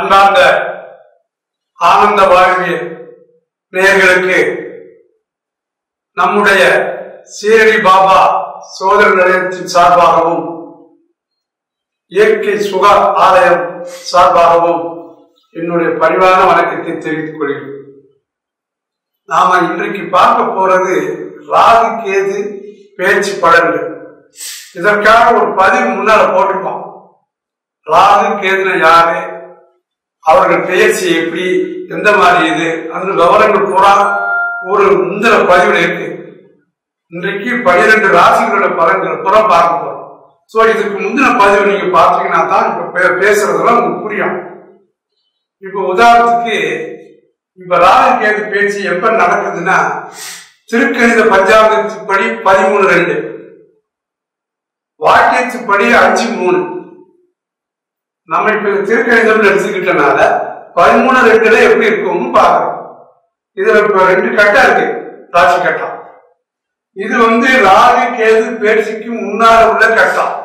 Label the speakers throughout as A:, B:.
A: அன்பார்ந்த ஆனந்த வாழ்வு நேயர்களுக்கு நம்முடைய சீரடி பாபா சோதர நிலையத்தின் சார்பாகவும் இயற்கை சுக ஆலயம் சார்பாகவும் என்னுடைய பரிவான வணக்கத்தை தெரிவித்துக் கொள்கிறேன். நாம இன்றைக்கு பார்க்க போறது ராகு கேது பேச்சு பலன்கள். இதற்காக ஒரு பதிவு முன்னால போட்டிருக்கோம். ராகு கேதுன யாரு? அவர்கள் பெயர்ச்சி எப்படி எந்த மாதிரி இது அந்த விவரங்கள் பூரா ஒரு முந்தின பதிவுல இருக்கு. இன்றைக்கு பனிரெண்டு ராசிகளோட பலன்கள் புறம் பார்க்க போறோம். சோ இதுக்கு முந்தின பதிவு நீங்க பார்த்தீங்கன்னா தான் இப்ப பே- பேசுறதெல்லாம் உங்களுக்கு புரியும். இப்ப உதாரணத்துக்கு இப்ப ராகு கேது பேச்சு எப்ப நடக்குதுன்னா திருக்கணித பஞ்சாங்கத்துப்படி பதிமூணு ரெண்டு. வாக்கியத்துப்படி அஞ்சு மூணு. நம்ம இப்ப திருக்கணிதம் எடுத்துக்கிட்டனால பதிமூணு ரெண்டுல எப்படி இருக்கும் பாக்குறோம் இதுல இப்ப ரெண்டு கட்டம் இருக்கு. ராசி கட்டம் இது வந்து ராகு கேது பேச்சுக்கு முன்னால உள்ள கட்டம்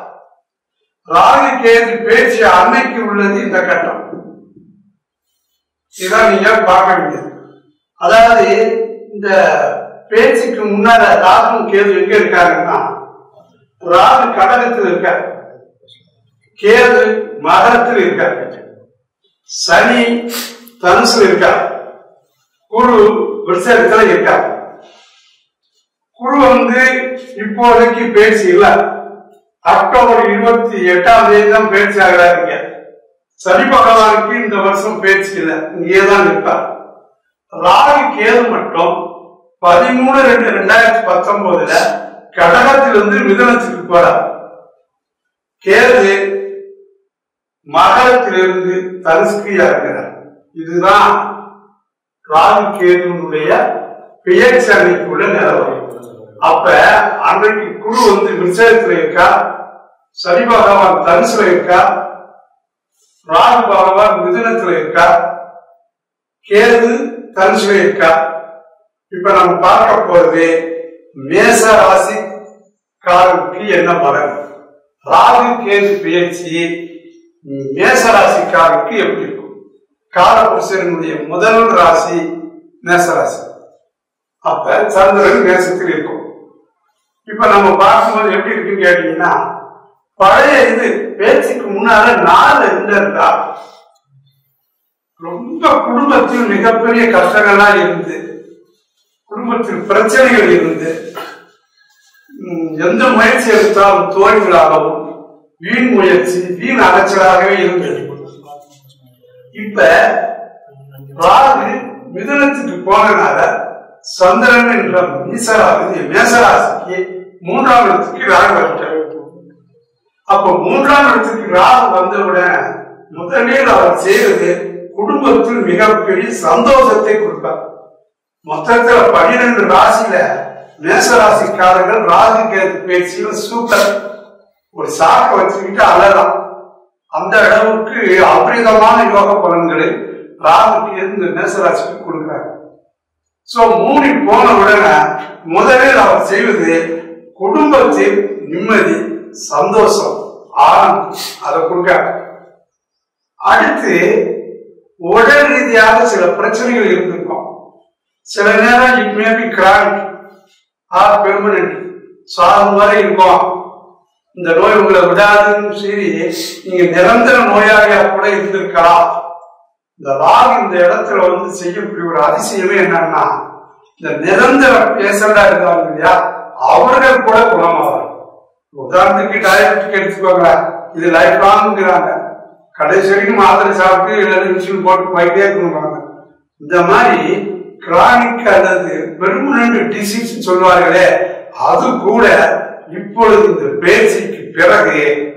A: ராகு கேது பேச்சு அன்னைக்கு உள்ளது இந்த கட்டம் இதான் நீங்க பார்க்க வேண்டியது. அதாவது இந்த பேச்சுக்கு முன்னால ராகும் கேது எங்க இருக்காருன்னா ராகு கடகத்தில் இருக்காரு. கேது மகரத்தில் இருக்கார். சனி தனுசுல இருக்கார். குரு விருஷத்துல இருக்கார். குரு வந்து இப்போதைக்கு பேச்சு இல்ல. அக்டோபர் இருபத்தி எட்டாம் தேதி தான் பேச்சு ஆகிறாருங்க. சனி பகவானுக்கு இந்த வருஷம் பேச்சு இல்லை. இங்கேதான் இருப்பார் ராகு கேது மட்டும் பதிமூணு ரெண்டு ரெண்டாயிரத்தி பத்தொன்பதுல கடகத்திலிருந்து மிதனத்துக்கு போறார். கேது மகரத்திலிருந்து தனுஷ்கு இறங்குறார் இதுதான் ராகு கேதுனுடைய பெயர்ச்சி அன்னைக்குள்ள நிலவரம். அப்ப அன்றைக்கு குரு வந்து விருச்சகத்துல இருக்கா? சனி பகவான் தனுசுல இருக்கா? ராகு பகவான் மிதுனத்துல இருக்கா? கேது தனுசுல இருக்கா? இப்ப நம்ம பார்க்க போறது மேச ராசி காரனுக்கு என்ன பலன் ராகு கேது பெயர்ச்சி மேச ராசிக்காரருக்கு எப்படி இருக்கும்? காலபுருஷனுடைய முதல் ராசி மேசராசி. அப்ப சந்திரன் மேசத்தில் இருக்கும். இப்ப நம்ம பார்க்கும்போது எப்படி இருக்குன்னு கேட்டீங்கன்னா பழைய இது பேச்சுக்கு முன்னால நாலு இருந்தா ரொம்ப குடும்பத்தில் மிகப்பெரிய கஷ்டங்கள்லாம் இருந்து குடும்பத்தில் பிரச்சனைகள் இருந்து எந்த முயற்சி எடுத்தாலும் தோல்விகளாகவும் வீண் முயற்சி வீண் அலைச்சலாகவே இருந்தது. இப்ப ராகு மிதனத்துக்கு போனதுனால சந்திரன் என்ற மீசராசி மேசராசிக்கு மூன்றாம் இடத்துக்கு ராகு வந்துட்டார். அப்ப மூன்றாம் இடத்துக்கு ராகு வந்தவுடன் முதலில் அவர் செய்வது குடும்பத்தில் மிகப்பெரிய சந்தோஷத்தை கொடுப்பார் மொத்தத்துல பன்னிரெண்டு ராசியில மேசராசிக்காரர்கள் ராகு கேது பேச்சியில் சூப்பர் ஒரு சாக்க வச்சுக்கிட்டு அழலாம். அந்த அளவுக்கு அபரிதமான யோக பலன்களை ராகுக்கு இருந்து மேசராசிக்கு கொடுக்கிறார். சோ மூடி போன உடனே முதலில் அவர் செய்வது குடும்பத்தில் நிம்மதி சந்தோஷம் ஆனந்தம். அதை கொடுக்க அடுத்து உடல் ரீதியாக சில பிரச்சனைகள் இருந்திருக்கும். சில நேரம் it maybe grant or permanent so அது மாதிரி இருக்கும். இந்த நோய் உங்களை விடாதுன்னு சரி நீங்க நிரந்தர நோயாளியா கூட இருந்திருக்கலாம். இந்த ராகு இந்த இடத்துல வந்து செய்யக்கூடிய ஒரு அதிசயமே என்னன்னா இந்த நிரந்தர பேஷண்டா இருந்தாங்க இல்லையா அவர்கள் கூட குணமாவாங்க உதாரணத்துக்கு டயபெட்டிக் எடுத்துக்கோங்க இது லைஃப் லாங்கிறாங்க கடைசி வரைக்கும் மாத்திரை சாப்பிட்டு இல்லைன்னா இன்சுலின் போட்டு போயிட்டே இருக்கணும்பாங்க இந்த மாதிரி கிரானிக் அல்லது பெர்மனன்ட் டிசீஸ் சொல்லுவார்களே அது கூட இப்பொழுது இந்த பேச்சுக்கு பிறகு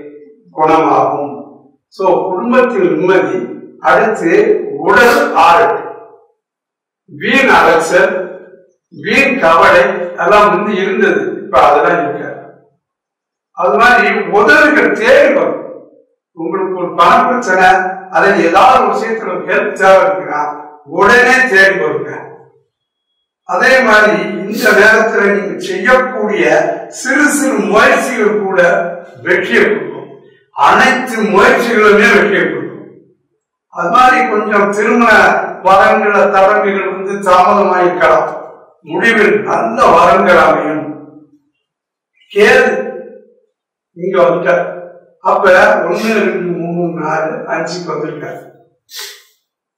A: குணமாகும். சோ குடும்பத்தில் நிம்மதி அடுத்து உடல் ஆரோக்கியம். வீண் அலைச்சல் வீண் கவலை எல்லாம் வந்து இருந்தது. இப்ப அதெல்லாம் இருக்காது. அது மாதிரி உதவிகள் தேடி வரும். உங்களுக்கு ஒரு பண பிரச்சனை அதை ஏதாவது ஒரு விஷயத்துல ஹெல்ப் தேவை இருக்குன்னா உடனே தேடி வருங்க. அதே மாதிரி இந்த நேரத்துல நீங்க செய்யக்கூடிய சிறு சிறு முயற்சிகள் கூட வெற்றியை கொடுக்கும். அனைத்து முயற்சிகளுமே வெற்றியை கொடுக்கும். அது மாதிரி கொஞ்சம் திருமண வரங்கள தடங்குகள் வந்து தாமதமாயிருக்கலாம் முடிவில் நல்ல வரங்கள் அமையும். கேது இங்க வந்துட்ட. அப்ப ஒண்ணு ரெண்டு மூணு நாலு அஞ்சுக்கு வந்திருக்க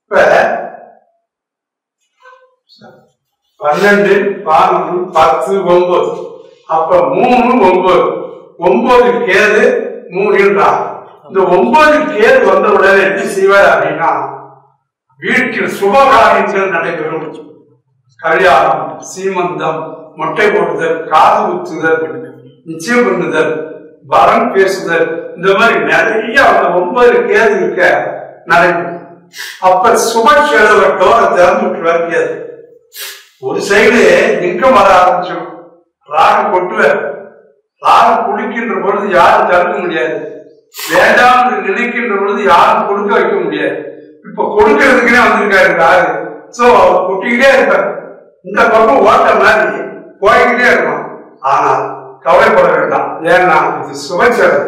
A: இப்ப பன்னெண்டு பதினொன்று பத்து ஒன்பது. அப்ப மூணு ஒன்பது. ஒன்பது கேது மூணுன்றா இந்த ஒன்பது கேது வந்த உடனே என்ன செய்வார் அப்படின்னா வீட்டில் சுபகாரியங்கள் நடைபெறும். கல்யாணம் சீமந்தம் மொட்டை போடுதல் காது குத்துதல் நிச்சயம் பண்ணுதல் வரம் பேசுதல் இந்த மாதிரி நிறைய அந்த ஒன்பது கேது இருக்க நடைபெறும். அப்ப சுப செலவை டோரை திறந்து விட்டுருவார் கேது ஒரு சைடு இன்கம் வர ஆரம்பிச்சிடும். ராகம் கொட்டுவார் ராகம் குடிக்கின்ற பொழுது யாரும் தடுக்க முடியாது. வேண்டாம் என்று நினைக்கின்ற பொழுது யாரும் கொடுக்க வைக்க முடியாது. இப்ப கொடுக்கறதுக்குனே வந்திருக்காரு ராகு. சோ அவர் கொட்டிக்கிட்டே இருப்பார். இந்த பக்கம் ஓட்ட மாதிரி போய்கிட்டே இருக்கும். ஆனால் கவலைப்பட வேண்டாம். ஏன்னா இது சுபச்செலவு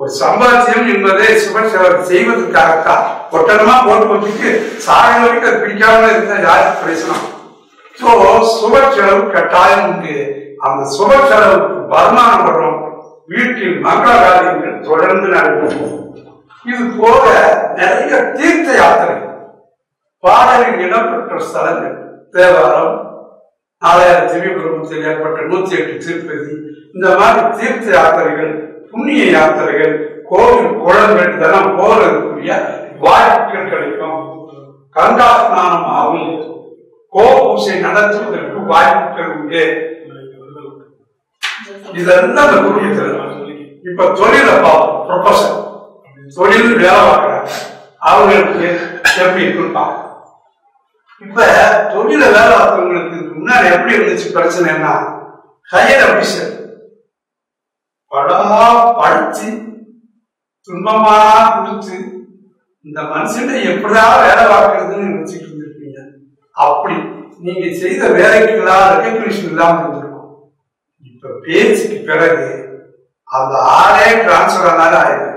A: ஒரு சம்பாத்தியம் என்பதே சுபச்செலவு செய்வதற்காகத்தான். ஒட்டனமா போட்டு வச்சுட்டு சாக வரைக்கும் அது பிடிக்காம இருந்தா யாருக்கு பேசணும்? சோ சுப செலவு கட்டாயம் உண்டு அந்த சுப செலவுக்கு வருமானம் வரும் வீட்டில் மங்கள காரியங்கள் தொடர்ந்து நடைபெறும். இது போக நிறைய தீர்த்த யாத்திரை. பாடலில் இடம்பெற்ற ஸ்தலங்கள். தேவாரம் நாலாயிரம் திரிபுரத்தில் ஏற்பட்ட நூத்தி எட்டு திருப்பதி. இந்த மாதிரி தீர்த்த யாத்திரைகள் புண்ணிய யாத்திரைகள் கோவில் குளங்கள் இதெல்லாம் போறதுக்குரிய வாய்ப்புகள் கிடைக்கும். கங்கா ஸ்நானம் ஆகும் கோபூசை நடத்துவதற்கு வாய்ப்புகள் உண்டு இதெல்லாம் அந்த இப்ப தொழிலை பார்ப்போம். ப்ரொஃபஷன் தொழில் வேலை பார்க்கறாங்க அவங்களுக்கு எப்படி இருக்குன்னு இப்ப தொழில வேலை பார்த்தவங்களுக்கு முன்னாடி எப்படி இருந்துச்சு பிரச்சனைன்னா ஹையர் அபிஷன் படமா படிச்சு துன்பமா கொடுத்து இந்த மனுஷன எப்படா வேலை பார்க்கறதுன்னு நினைச்சுட்டு அப்படி நீங்க செய்த வேலைக்கெல்லாம் ரெக்கக்னிஷன் இல்லாம இருந்திருக்கும். இப்ப பேச்சுக்கு பிறகு அந்த ஆளே டிரான்ஸ்பர் ஆனாலும் ஆயிடும்.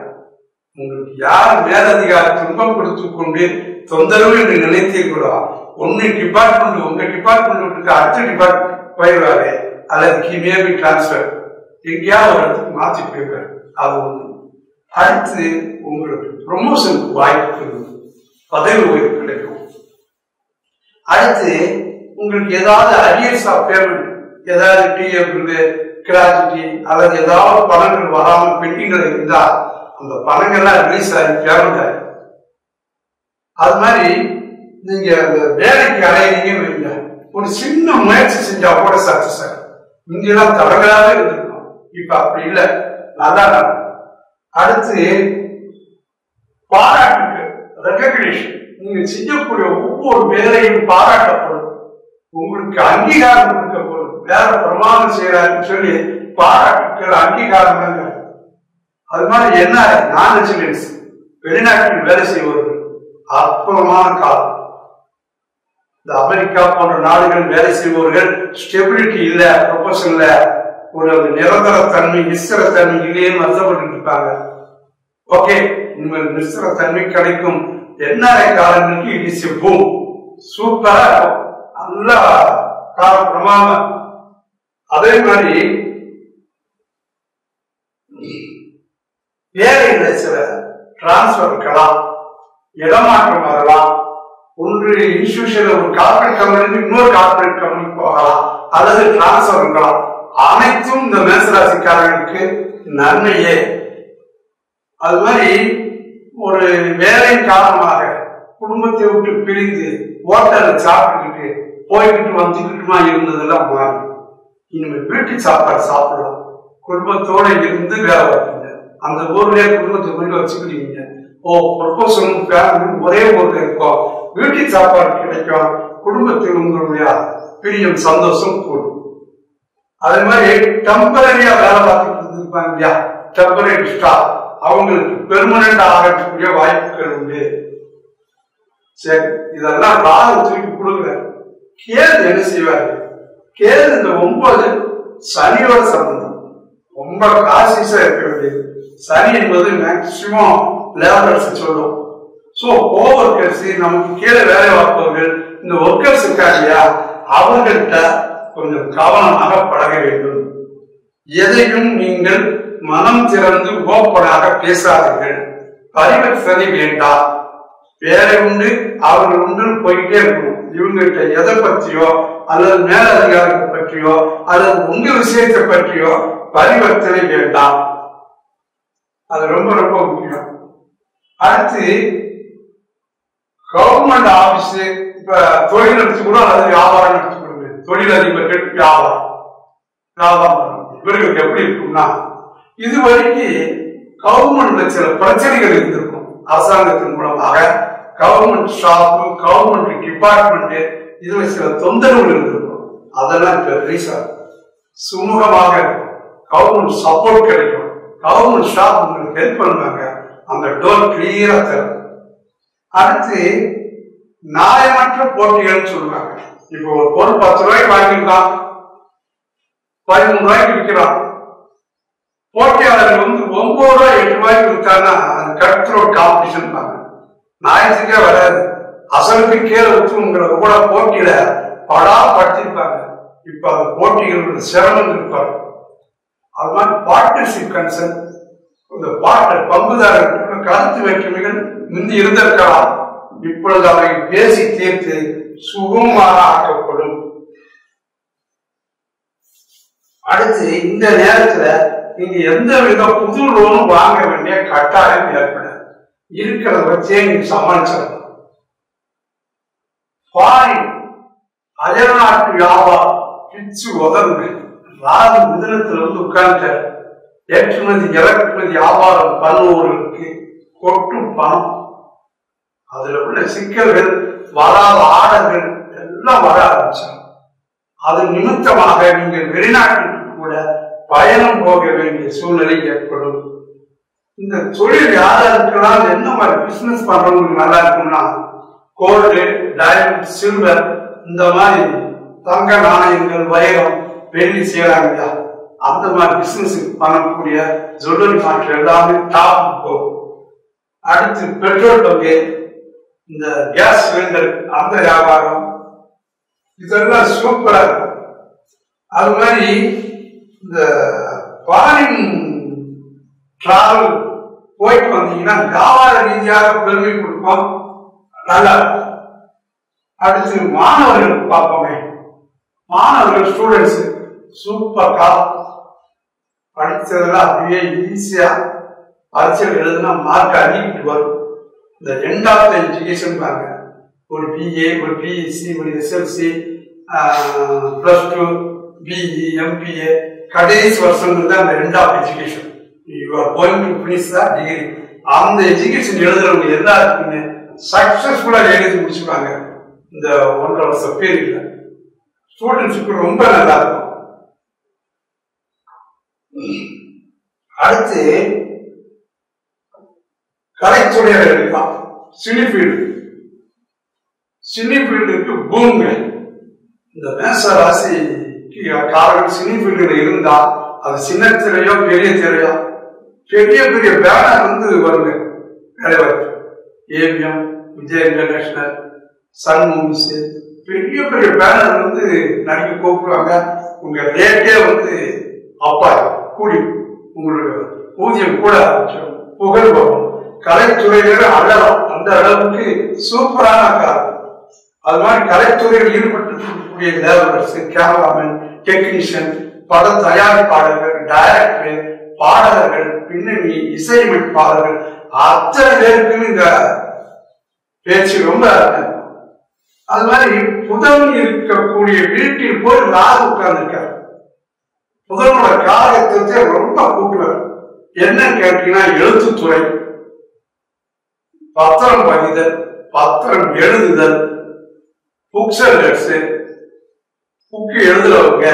A: உங்களுக்கு யார் மேலதிகாரி துன்பம் கொடுத்து கொண்டு தொந்தரவு என்று நினைத்தீர்களோ ஒன்னு டிபார்ட்மெண்ட் உங்க டிபார்ட்மெண்ட் விட்டு அடுத்த டிபார்ட்மெண்ட் போயிடுவாரு அல்லது மேபி டிரான்ஸ்பர் எங்கேயாவது ஒரு இடத்துக்கு மாற்றி போயிடுவாரு. அது ஒண்ணு. அடுத்து உங்களுக்கு ப்ரொமோஷனுக்கு வாய்ப்பு பதவி உயர்வு. அடுத்து உங்களுக்கு ஏதாவது அரியர்ஸ் ஆஃப் பேமெண்ட் ஏதாவது டிஎஃப் கிராஜிட்டி அல்லது ஏதாவது பணங்கள் வராமல் பெண்டிங்கள் இருந்தால் அந்த பணங்கள்லாம் ரிலீஸ் ஆகி பேமெண்ட் ஆகி அது மாதிரி நீங்க அந்த வேலைக்கு அலையிறீங்கன்னு வைங்க. ஒரு சின்ன முயற்சி செஞ்சா கூட சக்சஸ் ஆகும் இங்கெல்லாம் தடங்களாவே இருந்திருக்கும். இப்ப அப்படி இல்லை. நல்லா நடக்கும். அடுத்து பாராட்டுக்கு ரெக்கக்னேஷன் நீங்கள் செய்யக்கூடிய ஒவ்வொரு வேலையும் பாராட்டப்படும். உங்களுக்கு அங்கீகாரம் கொடுக்கப்படும். வேற பிரமாணம் செய்யறாருன்னு சொல்லி பாராட்டுக்கள் அங்கீகாரம் அது மாதிரி என்ன? நான் ரெசிடென்ஸ். வெளிநாட்டில் வேலை செய்வர்கள் அற்புதமான காலம். இந்த அமெரிக்கா போன்ற நாடுகள் வேலை செய்பவர்கள் ஸ்டெபிலிட்டி இல்லை ப்ரொஃபஷன்ல ஒரு அந்த நிரந்தர தன்மை நிஸ்திர தன்மை இல்லையே வருத்தப்பட்டு இருப்பாங்க. ஓகே இனிமேல் நிஸ்திர தன்மை கிடைக்கும். என்ன காலங்களுக்கு இட் இஸ் பூம் சூப்பரா நல்லா கால பிரமாம அதே மாதிரி வேலையில சில டிரான்ஸ்பர் இருக்கலாம். இடமாற்றம் வரலாம். ஒன்று இன்ஸ்டியூஷன்ல ஒரு கார்பரேட் கம்பெனி இன்னொரு கார்பரேட் கம்பெனி போகலாம். அல்லது டிரான்ஸ்பர் இருக்கலாம். அனைத்தும் இந்த மேசராசிக்காரர்களுக்கு நன்மையே. அது மாதிரி ஒரு வேலையின் காரணமாக குடும்பத்தை விட்டு பிரிந்து ஹோட்டலில் சாப்பிட்டுக்கிட்டு போய்கிட்டு வந்துக்கிட்டுமா இருந்ததெல்லாம் மாறும் இனிமேல் வீட்டு சாப்பாடு சாப்பிடலாம். குடும்பத்தோட இருந்து வேலை வைப்பீங்க அந்த ஊர்லயே குடும்பத்தை கொண்டு வச்சுக்கிட்டீங்க. ஓ ப்ரொபோசலும் ஃபேமிலியும் ஒரே ஊர்ல இருக்கும் வீட்டு சாப்பாடு கிடைக்கும். குடும்பத்தில் உங்களுடைய பிரியம் சந்தோஷம் கூடும். அதே மாதிரி டெம்பரரியா வேலை பார்த்துட்டு இருந்திருப்பாங்க இல்லையா? டெம்பரரி ஸ்டாஃப் அவங்களுக்கு பெர்மனண்ட் ஆகக்கூடிய வாய்ப்புகள் உண்டு. சரி இதெல்லாம் ராகு தூக்கி கொடுக்குற கேது என்ன செய்வாரு? கேது இந்த ஒன்பது சனியோட சம்பந்தம். ரொம்ப காசிஸா இருக்க வேண்டியது. சனி என்பது மேக்சிமம் லேபர்ஸ் சொல்லும் ஸோ கோவர்க்கர்ஸ் நமக்கு கீழே வேலை பார்ப்பவர்கள் இந்த ஒர்க்கர்ஸ் இருக்காங்க அவர்கள்ட்ட கொஞ்சம் கவனமாக பழக வேண்டும். எதையும் நீங்கள் மனம் திறந்து ஓப்பனாக பேசாதீர்கள். பரிவர்த்தனை வேண்டாம் வேற உண்டு அவர்கள் உண்டு போயிட்டே இருக்கும் இவங்ககிட்ட எதை பற்றியோ அல்லது மேலதிகாரிகள் பற்றியோ அல்லது உங்க விஷயத்தை பற்றியோ பரிவர்த்தனை வேண்டாம் அது ரொம்ப ரொம்ப முக்கியம். அடுத்து கவர்மெண்ட் ஆபீஸ் இப்ப தொழில் எடுத்துக்கூட அல்லது வியாபாரம் எடுத்துக்கொடுங்க தொழிலதிபர்கள் வியாபாரம். வியாபாரம் பண்ணணும். இவர்களுக்கு எப்படி இருக்கும்னா இது வரைக்கும் கவர்மெண்ட்ல சில பிரச்சனைகள் இருந்திருக்கும். அரசாங்கத்தின் மூலமாக கவர்மெண்ட் ஷாப்பு கவர்மெண்ட் டிபார்ட்மெண்ட் இதுல சில தொந்தரவுகள் இருந்திருக்கும். அதெல்லாம் இப்ப ரீசார் சுமூகமாக இருக்கும் கவர்மெண்ட் சப்போர்ட் கிடைக்கும். கவர்மெண்ட் ஷாப் உங்களுக்கு ஹெல்ப் பண்ணுவாங்க. அந்த டோர் கிளியரா தரும் அடுத்து நியாயமற்ற போட்டிகள்னு சொல்லுவாங்க. இப்போ ஒரு பொருள் பத்து ரூபாய்க்கு வாங்கியிருக்கான். பதிமூணு ரூபாய்க்கு விற்கிறான். போட்டியாளர்கள் வந்து ஒன்பது ரூபாய் எட்டு ரூபாய்க்கு விற்றாங்கன்னா அது கட் த்ரோட் காம்படிஷன் பாருங்க. நாயத்துக்கே வராது. அசலுக்கு கீழே வச்சு உங்களை கூட போட்டியில படா படுத்திருப்பாங்க. இப்ப அந்த போட்டிகளோட சிரமம் இருப்பாங்க. அது மாதிரி பார்ட்னர்ஷிப் கன்சர்ன் இந்த பார்ட்னர் பங்குதாரர்கள் கருத்து வேற்றுமைகள் முந்தி இருந்திருக்கலாம். இப்பொழுது அவை பேசி தீர்த்து சுகமாக ஆக்கப்படும். அடுத்து இந்த நேரத்துல நீங்க எந்த வித புது லோனும் வாங்க வேண்டிய கட்டாயம் ஏற்படாது. இருக்கிறத வச்சே நீங்க சமாளிச்சிடணும். அயல்நாட்டு வியாபாரம் பிச்சு உதவு ராஜ மிதனத்துல வந்து உட்கார்ந்துட்டார். ஏற்றுமதி இறக்குமதி வியாபாரம் பண்ணுவோருக்கு கொட்டும் பணம். அதுல உள்ள சிக்கல்கள் வராத ஆடர்கள் எல்லாம் வர ஆரம்பிச்சாங்க அது நிமித்தமாக நீங்கள் வெளிநாட்டுக்கு கூட பயணம் போக வேண்டிய சூழ்நிலை ஏற்படும். இந்த தொழில் யாராருக்கெல்லாம் என்ன மாதிரி பிசினஸ் பண்றவங்களுக்கு நல்லா இருக்கும்னா கோல்டு டைமண்ட் சில்வர் இந்த மாதிரி தங்க நாணயங்கள் வைரம் வெள்ளி செய்யறாங்க இல்லையா அந்த மாதிரி பிசினஸ் பண்ணக்கூடிய ஜுவல்லரி மாற்று எல்லாமே டாப் போகும் அடுத்து பெட்ரோல் பங்கு இந்த கேஸ் சிலிண்டர் அந்த வியாபாரம் இதெல்லாம் சூப்பரா இருக்கும். அது மாதிரி இந்த ஃபாரின் டிராவல் போயிட்டு வந்தீங்கன்னா வியாபார ரீதியாக பெருமை கொடுப்போம். நல்லா அடுத்து மாணவர்கள் பார்ப்போமே. மாணவர்கள் ஸ்டூடெண்ட்ஸ் சூப்பர் காலம் படிச்சதெல்லாம் அப்படியே ஈஸியா பரீட்சையில் எழுதுனா மார்க் அதிகிட்டு வரும். இந்த எண்ட் ஆஃப் எஜுகேஷன் பாருங்க. ஒரு பிஏ ஒரு பிஎஸ்சி ஒரு SLC plus two BE MBA கடைசி வருஷங்கிறது அந்த end of education you are going to finish the degree அந்த எஜுகேஷன் எழுதுறவங்க எல்லாருக்குமே சக்சஸ்ஃபுல்லாக எழுதி முடிச்சுப்பாங்க இந்த ஒன்றரை வருஷம் பீரியட்ல ஸ்டூடெண்ட்ஸுக்கு ரொம்ப நல்லா இருக்கும். அடுத்து கலைத்துறையாக இருக்கலாம் சினி ஃபீல்டு சினி ஃபீல்டுக்கு பூங்க. இந்த மேச ராசிக்கு காரர்கள் சினி ஃபீல்டுல இருந்தால் அது சின்ன திரையோ பெரிய திரையோ பெரிய பெரிய பேனர் வந்து வருங்க. வேலைவாய்ப்பு AVM Vijay international Sun movies பெரிய பெரிய பேனர் வந்து நடிக்க கூப்பிடுவாங்க. உங்க ரேட்டே வந்து அப்பா கூடி உங்களுடைய ஊதியம் கூட ஆரம்பிச்சிடும் புகழ் வரும் கலைத்துறையில அழகம் அந்த அளவுக்கு சூப்பரான காரணம் அது மாதிரி கலைத்துறையில் ஈடுபட்டிருக்கக்கூடிய லேபர்ஸ் கேமராமேன் டெக்னீஷியன் பட தயாரிப்பாளர்கள் டைரக்டர் பாடகர்கள் பின்னணி இசையமைப்பாளர்கள் அத்தனை பேருக்கு இந்த பேச்சு ரொம்ப அது மாதிரி புதன் இருக்கக்கூடிய வீட்டில் போய் ராகு உட்கார்ந்துருக்காரு. புதனோட காலகட்டத்தை ரொம்ப கூட்டுவார். என்ன கேட்டீங்கன்னா எழுத்துத்துறை. பத்திரம் பதிதல் பத்திரம் எழுதுதல் புக்ஸல்ஸ் புக்கு எழுதுறவங்க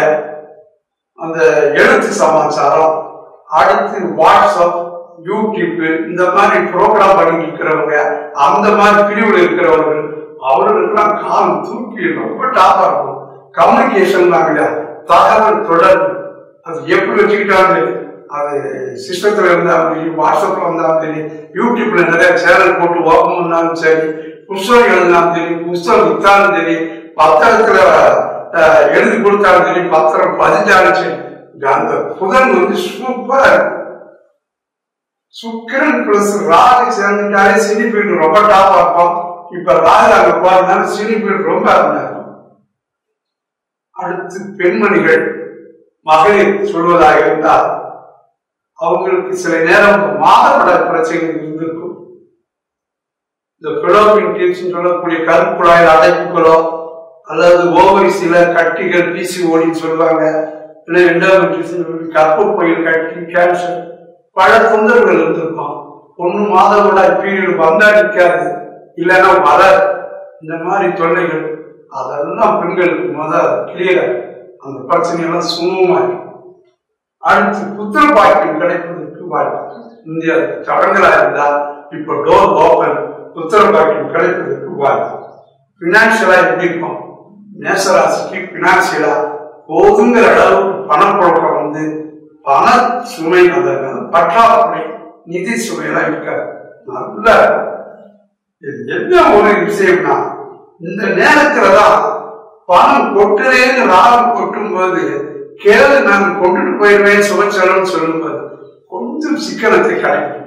A: அந்த எழுத்து சமாச்சாரம் அடுத்து வாட்ஸ்அப் யூடியூப் இந்த மாதிரி ப்ரோக்ராம் பண்ணி இருக்கிறவங்க அந்த மாதிரி பிரிவில் இருக்கிறவர்கள் அவர்களுக்கெல்லாம் காலம் தூக்கி ரொம்ப டாப்பா இருக்கும். கம்யூனிகேஷன் இல்லையா? தகவல் தொடர்பு. அது எப்படி வச்சுக்கிட்டாங்க அது சிஸ்டத்துல இருந்தாலும் சரி வாட்ஸ்அப்ல இருந்தாலும் சரி யூடியூப்ல நிறைய சேனல் போட்டு ஓப்பன் பண்ணாலும் சரி புஸ்தகம் எழுதினாலும் சரி புஸ்தகம் வித்தாலும் சரி பத்திரத்துல எழுதி கொடுத்தாலும் சரி பத்திரம் பதிஞ்சாலும் சரி அந்த புதன் வந்து சூப்பர் சுக்கிரன் பிளஸ் ராகு சேர்ந்துட்டாலே சினி பீடு ரொம்ப டாப்பா இருக்கும். இப்ப ராகு அங்க போறதுனால சினி பீடு ரொம்ப இருக்கும். அடுத்து பெண்மணிகள் மகளிர் சொல்வதாக இருந்தால் அவங்களுக்கு சில நேரம் மாதவிட பிரச்சனைகள் இருந்திருக்கும். இந்த பிளோபின் டியூப்ஸ் சொல்லக்கூடிய கருக்குழாயில் அடைப்புகளோ அல்லது ஓவரிசில கட்டிகள் பிசிஓடின்னு சொல்லுவாங்க. இல்லை எண்டோமெட்ரிஸ் கற்பு பயிர் கட்டி கேன்சர் பல தொந்தரவுகள் இருந்திருக்கும். மாதம் கூட பீரியட் வந்தா நிற்காது. இல்லைன்னா வர இந்த மாதிரி தொல்லைகள். அதெல்லாம் பெண்களுக்கு முத கிளியர் அந்த பிரச்சனையெல்லாம் சுமூகமா அடுத்து புத்திர பாக்கியம் கிடைப்பதற்கு வாய்ப்பு. இந்தியா தடங்களா இருந்தா இப்போ டோர் ஓப்பன் உத்தரவாக்கியம் பாக்கியம் கிடைப்பதற்கு வாய்ப்பு பினான்சியலா எப்படி இருக்கும்? மேசராசிக்கு பினான்சியலா போதுங்கிற அளவுக்கு பணப்புழக்கம் வந்து பண சுமை அதற்கு பற்றாக்குறை நிதி சுமையெல்லாம் இருக்காது. நல்ல என்ன ஒரு விஷயம்னா இந்த நேரத்துல தான் பணம் கொட்டுறேன்னு ராகம் கொட்டும் போது கேளு நான் கொண்டுட்டு போயிடுவேன் சுமச்சலன்னு சொல்லும்போது கொஞ்சம் சிக்கனத்தை கிடைக்கும்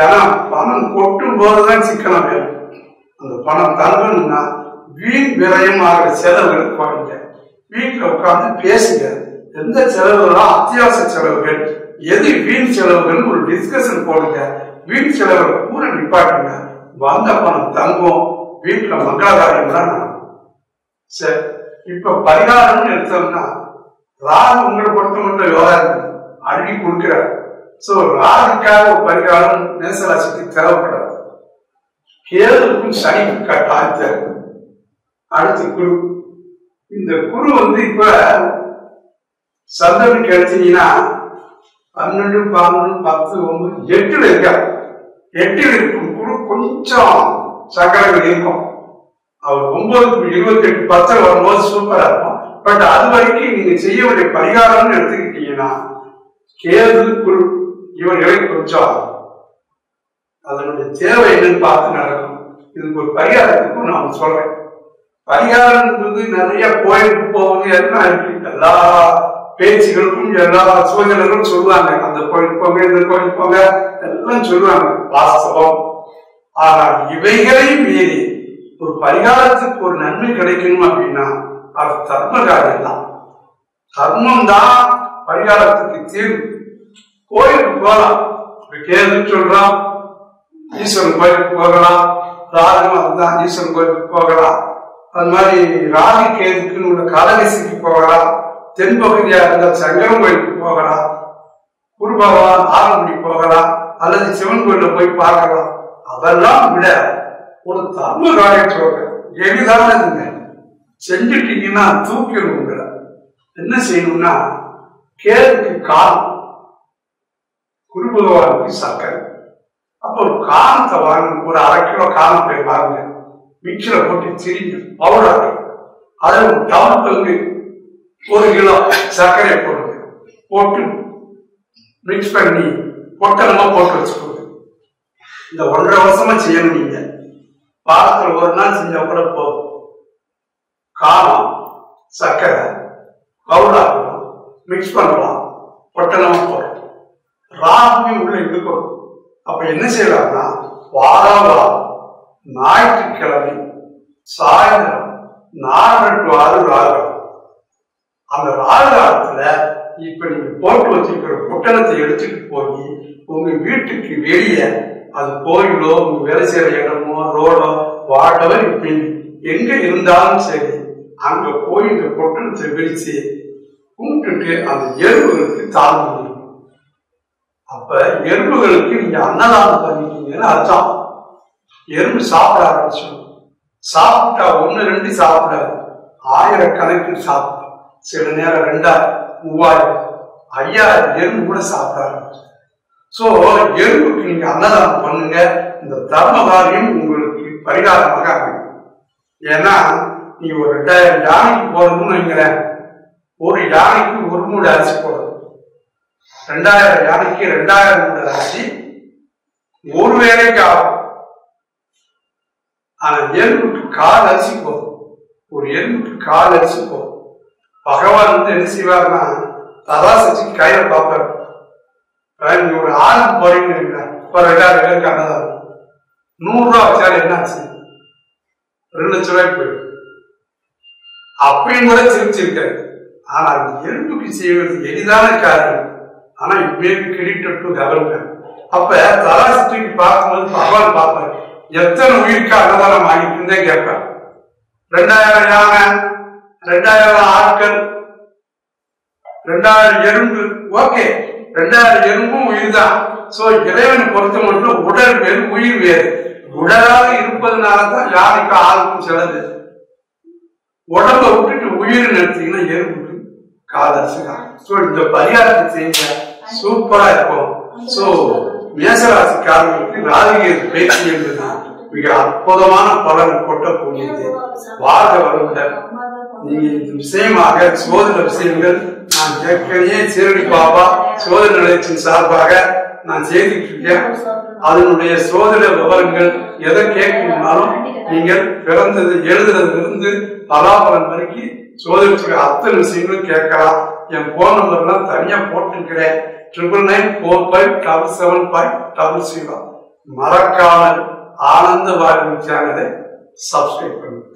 A: ஏன்னா பணம் கொட்டும் போதுதான் சிக்கனம் வேணும். அந்த பணம் தங்கணும்னா வீண் விரயம் ஆகிற செலவுகள் குறைங்க வீட்டில் உட்காந்து பேசுங்க. எந்த செலவுகளும் அத்தியாவசிய செலவுகள். எது வீண் செலவுகள் ஒரு டிஸ்கஷன் போடுங்க. வீண் செலவுகளை பூரா நிப்பாட்டுங்க. வந்த பணம் தங்கும் வீட்டில் மங்களகாரியம்லாம் தான் சரி இப்ப பரிகாரம்னு எடுத்தோம்னா ராகு உங்களை பொறுத்த மட்டும் யோகாருக்கு அள்ளி கொடுக்கிறார். சோ ராகுக்காக ஒரு பரிகாரம் மேசராசிக்கு தேவைப்படாது கேதுக்கும் சனிக்கும் கட்டாயம் தேவை. அடுத்து குரு. இந்த குரு வந்து இப்ப சந்திரனுக்கு எடுத்தீங்கன்னா பன்னெண்டு பதினொன்று பத்து ஒன்பது எட்டுல இருக்க எட்டில் இருக்கும் குரு கொஞ்சம் சங்கடங்கள் இருக்கும். அவர் ஒன்பதுக்கு இருபத்தி எட்டு பத்தில் வரும்போது சூப்பரா இருக்கும் பட் அது வரைக்கும் நீங்க செய்ய வேண்டிய பரிகாரம்னு எடுத்துக்கிட்டீங்கன்னா கேது குரு இவர்களை கொஞ்சம் அதனுடைய தேவை என்னன்னு பார்த்து நடக்கும். இதுக்கு ஒரு பரிகாரத்துக்கும் நான் சொல்றேன். பரிகாரம்ன்றது நிறைய கோயிலுக்கு போவது எல்லாம் இருக்கு? எல்லா பேச்சுகளுக்கும் எல்லா சோதனைகளும் சொல்லுவாங்க. அந்த கோயிலுக்கு போங்க இந்த கோயிலுக்கு போங்க எல்லாம் சொல்லுவாங்க. வாஸ்தவம் ஆனால் இவைகளையும் மீறி ஒரு பரிகாரத்துக்கு ஒரு நன்மை கிடைக்கணும் அப்படின்னா அது தர்ம காரியம் தான் தர்மம் தான் பரிகாரத்துக்கு தீர்வு. கோயிலுக்கு போகலாம். இப்ப கேதுன்னு சொல்றோம் ஈஸ்வரன் கோயிலுக்கு போகலாம். ராகம் அதுதான் ஈஸ்வரன் கோயிலுக்கு போகலாம். அது மாதிரி ராகு கேதுக்குன்னு உள்ள காலகசிக்கு போகலாம். தென்பகுதியா இருந்தால் சங்கரம் கோயிலுக்கு போகலாம். குரு பகவான் ஆலங்குடி போகலாம். அல்லது சிவன் கோயில போய் பார்க்கலாம். அதெல்லாம் விட ஒரு தர்ம காரியம் சொல்றேன். எளிதானதுங்க. செஞ்சுட்டீங்கன்னா தூக்கிடும் உங்களை என்ன செய்யணும்னா கேதுக்கு கால் குரு பகவானுக்கு சக்கரை அப்போ ஒரு காலத்தை வாங்க ஒரு அரை கிலோ காலம் போய் வாங்க மிக்சியில போட்டு திரிங்க பவுடர் அதில் டவுன் பங்கு ஒரு கிலோ சர்க்கரையை போடுங்க போட்டு மிக்ஸ் பண்ணி பொட்டலமா போட்டு வச்சுக்கோங்க இந்த ஒன்றரை வருஷமா செய்யணும் நீங்க. வாரத்தில் ஒரு நாள் செஞ்சா கூட போதும். காரம் சர்க்கரை பவுடர் மிக்ஸ் பண்ணலாம். பொட்டலமா ராகுவை உள்ள இருக்கணும். அப்ப என்ன செய்யலாம்னா வாரம் ஞாயிற்றுக்கிழமை சாயந்தரம் நாலு டு ஆறு ராகம் அந்த ராகாலத்துல இப்ப நீங்க போட்டு வச்சிருக்கிற புட்டணத்தை எடுத்துட்டு போய் உங்க வீட்டுக்கு வெளியே அது கோயிலோ உங்க வேலை செய்யற இடமோ ரோடோ வாட்டவர் இப்படி எங்க இருந்தாலும் சரி அங்க போய் இந்த பொட்டணத்தை விரிச்சு கும்பிட்டுட்டு அந்த எருவுகளுக்கு தாழ்ந்து அப்ப எறும்புகளுக்கு நீங்க அன்னதானம் பண்ணிட்டீங்கன்னு அர்த்தம். எறும்பு சாப்பிட ஆரம்பிச்சிடும். சாப்பிட்டா ஒண்ணு ரெண்டு சாப்பிடாது. ஆயிரக்கணக்கில் சாப்பிடும். சில நேரம் ரெண்டாயிரம் மூவாயிரம் ஐயாயிரம் எறும்பு கூட சாப்பிட ஆரம்பிச்சிடும். சோ எறும்புக்கு நீங்க அன்னதானம் பண்ணுங்க. இந்த தர்ம காரியம் உங்களுக்கு பரிகாரமாக அமையும். ஏன்னா நீ ஒரு ரெண்டாயிரம் யானைக்கு போறதுன்னு வைங்களேன். ஒரு யானைக்கு ஒரு மூடு அரிசி போடணும். ரெண்டாயிரம் யானைக்கு ரெண்டாயிரம் கூட ஆச்சு ஒரு வேலைக்கு ஆகும் ஆனா எறும்புக்கு கால் அரிசி போகும் ஒரு எறும்புக்கு கால் அரிசி போகும் பகவான் வந்து என்ன செய்வார்னா தராசச்சு கையில பார்ப்பார். நீங்க ஒரு ஆளுக்கு போறீங்க இப்போ ரெண்டாயிரம் பேருக்கு அன்னதானம். நூறு ரூபா வச்சாலும் என்ன ஆச்சு? ரெண்டு லட்சம் ரூபாய்க்கு போயிடும். அப்பயும் கூட சிரிச்சிருக்காரு. ஆனா அந்த எறும்புக்கு செய்வது எளிதான காரியம். ஆனா இப்பவே கிரெடிட் டு கவர்மெண்ட் அப்ப தராசு பார்க்கும்போது பகவான் பார்ப்பார். எத்தனை உயிருக்கு அன்னதானம் ஆகிட்டுன்னே கேட்பார். ரெண்டாயிரம் யானை ரெண்டாயிரம் ஆட்கள் ரெண்டாயிரம் எறும்பு ஓகே ரெண்டாயிரம் எறும்பும் உயிர் தான் சோ இறைவன் பொறுத்த மட்டும் உடல் வேறு உயிர் வேறு. உடலாக இருப்பதனால தான் யாருக்கு ஆளுக்கும் செலவு உடம்ப விட்டுட்டு உயிர் நிறுத்தீங்கன்னா எறும்புக்கு காதர்சகம் சோ இந்த பரிகாரத்தை செய்ய சூப்பரா இருக்கும். சோ மேசராசிக்காரர்களுக்கு ராஜகீர் பேச்சு என்பது மிக அற்புதமான பலன் கொட்டக்கூடியது. வாழ்க வருங்கள் நீங்க இந்த விஷயமாக சோதனை விஷயங்கள் நான் ஏற்கனவே சீரடி பாபா சோதனை நிலையத்தின் சார்பாக நான் செய்துட்டு இருக்கேன் அதனுடைய சோதனை விவரங்கள் எதை கேட்கணும்னாலும் நீங்கள் பிறந்தது எழுதுறதுல பலாபலம் வரைக்கும் சோதனைக்கு அத்தனை விஷயங்களும் கேட்கலாம். என் போன் நம்பர்லாம் தனியா போட்டிருக்கிறேன். Triple nine four five double seven five double zero மறக்காமல் ஆனந்த வாழ்வு சேனலை சப்ஸ்கிரைப் பண்ணுங்கள்